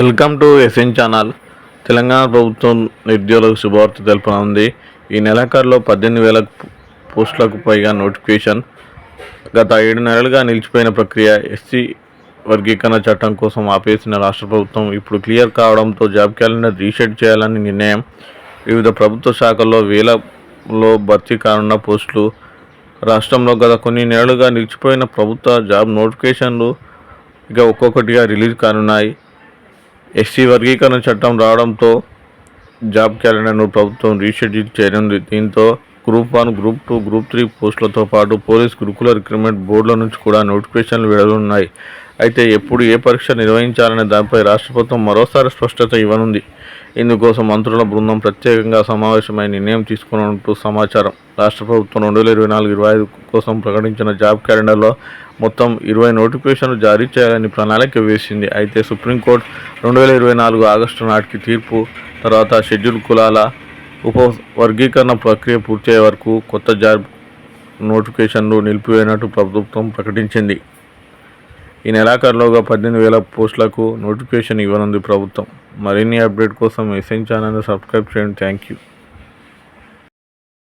Welcome to SN channel. Telangana ప్రభుత్వం నిరుద్యోగులకు శుభవార్త తెలుపనుంది. ఈ నెలాఖరులో పద్దెనిమిది వేల పోస్టులకు పైగా నోటిఫికేషన్. గత ఏడు నెలలుగా నిలిచిపోయిన ప్రక్రియ ఎస్సీ వర్గీకరణ చట్టం కోసం ఆపేసిన రాష్ట్ర ప్రభుత్వం ఇప్పుడు క్లియర్ కావడంతో జాబ్ క్యాలెండర్ రీషెడ్ చేయాలని నిర్ణయం. వివిధ ప్రభుత్వ శాఖల్లో వేలలో భర్తీ కానున్న పోస్టులు. రాష్ట్రంలో గత కొన్ని నెలలుగా నిలిచిపోయిన ప్రభుత్వ జాబ్ నోటిఫికేషన్లు ఇక ఒక్కొక్కటిగా రిలీజ్ కానున్నాయి. ఎస్సీ వర్గీకరణ చట్టం రావడంతో జాబ్ క్యాలెండర్ను ప్రభుత్వం రీషెడ్యూల్ చేయనుంది. దీంతో group one group two group three పోస్టులతో పాటు పోలీస్ గురుకుల రిక్రూట్మెంట్ బోర్డుల నుంచి కూడా నోటిఫికేషన్లు విడుదలన్నాయి అయితే ఎప్పుడు ఏ పరీక్ష నిర్వహించాలనే దానిపై రాష్ట్ర ప్రభుత్వం మరోసారి స్పష్టత ఇవ్వనుంది. ఇందుకోసం మంత్రుల బృందం ప్రత్యేకంగా సమావేశమై నిర్ణయం తీసుకున్నట్టు సమాచారం. రాష్ట్ర ప్రభుత్వం రెండు వేల ఇరవై నాలుగు ఇరవై ఐదు కోసం ప్రకటించిన జాబ్ క్యాలెండర్లో మొత్తం ఇరవై నోటిఫికేషన్లు జారీ చేయాలని ప్రణాళిక వేసింది. అయితే సుప్రీంకోర్టు రెండు వేల ఇరవై నాలుగు ఆగస్టు నాటికి తీర్పు తర్వాత షెడ్యూల్ కులాల ఉప వర్గీకరణ ప్రక్రియ పూర్తయ్యే వరకు కొత్త జాబ్ నోటిఫికేషన్లు నిలిపివేయనట్టు ప్రభుత్వం ప్రకటించింది. ఈ నెలాఖరులోగా పద్దెనిమిది వేల పోస్టులకు నోటిఫికేషన్ ఇవ్వనుంది ప్రభుత్వం. మరిన్ని అప్డేట్ కోసం ఎస్ఎన్ ఛానల్ను సబ్స్క్రైబ్ చేయండి. Thank you.